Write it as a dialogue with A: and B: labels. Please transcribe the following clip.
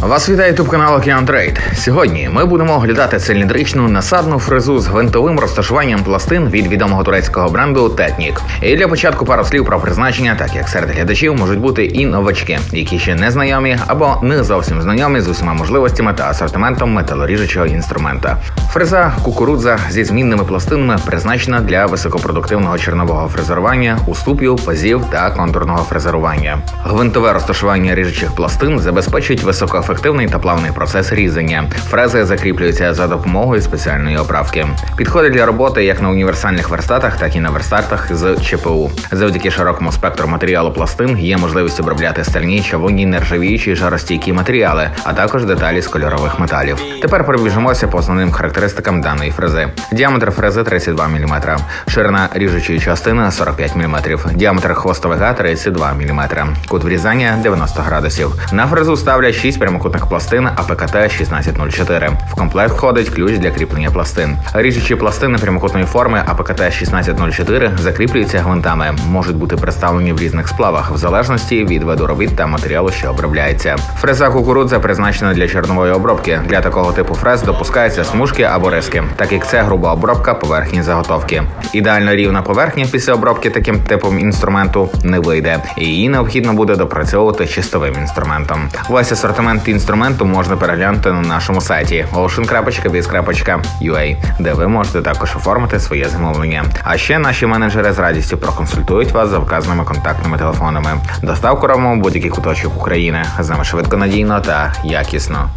A: Вас вітає ютуб канал Океан Трейд. Сьогодні ми будемо оглядати циліндричну насадну фрезу з гвинтовим розташуванням пластин від відомого турецького бренду Tetnik. І для початку пару слів про призначення, так як серед глядачів можуть бути і новачки, які ще не знайомі або не зовсім знайомі з усіма можливостями та асортиментом металоріжучого інструмента. Фреза кукурудза зі змінними пластинами призначена для високопродуктивного чорнового фрезерування, уступів, пазів та контурного фрезерування. Гвинтове розташування ріжучих пластин забезпечують високоефективний та плавний процес різання. Фрези закріплюються за допомогою спеціальної оправки. Підходить для роботи як на універсальних верстатах, так і на верстатах з ЧПУ. Завдяки широкому спектру матеріалу пластин є можливість обробляти стальні, чавунні, нержавіючі, жаростійкі матеріали, а також деталі з кольорових металів. Тепер пробіжимося по основним характеристикам даної фрези. Діаметр фрези 32 мм, ширина ріжучої частини 45 мм, діаметр хвостовика 32 мм, кут врізання 90 градусів. На фрезу ставлять 6 прямокутних пластин АПКТ 1604. В комплект входить ключ для кріплення пластин. Ріжучі пластини прямокутної форми АПКТ 1604 закріплюються гвинтами, можуть бути представлені в різних сплавах в залежності від виду робіт та матеріалу, що обробляється. Фреза кукурудза призначена для чорнової обробки. Для такого типу фрез допускаються смужки або риски, так як це груба обробка поверхні заготовки. Ідеально рівна поверхня після обробки таким типом інструменту не вийде, і її необхідно буде допрацьовувати чистовим інструментом. Весь асортимент інструменту можна переглянути на нашому сайті ocean.biz.ua, де ви можете також оформити своє замовлення. А ще наші менеджери з радістю проконсультують вас за вказаними контактними телефонами. Доставку робимо в будь-який куточок України. З нами швидко, надійно та якісно.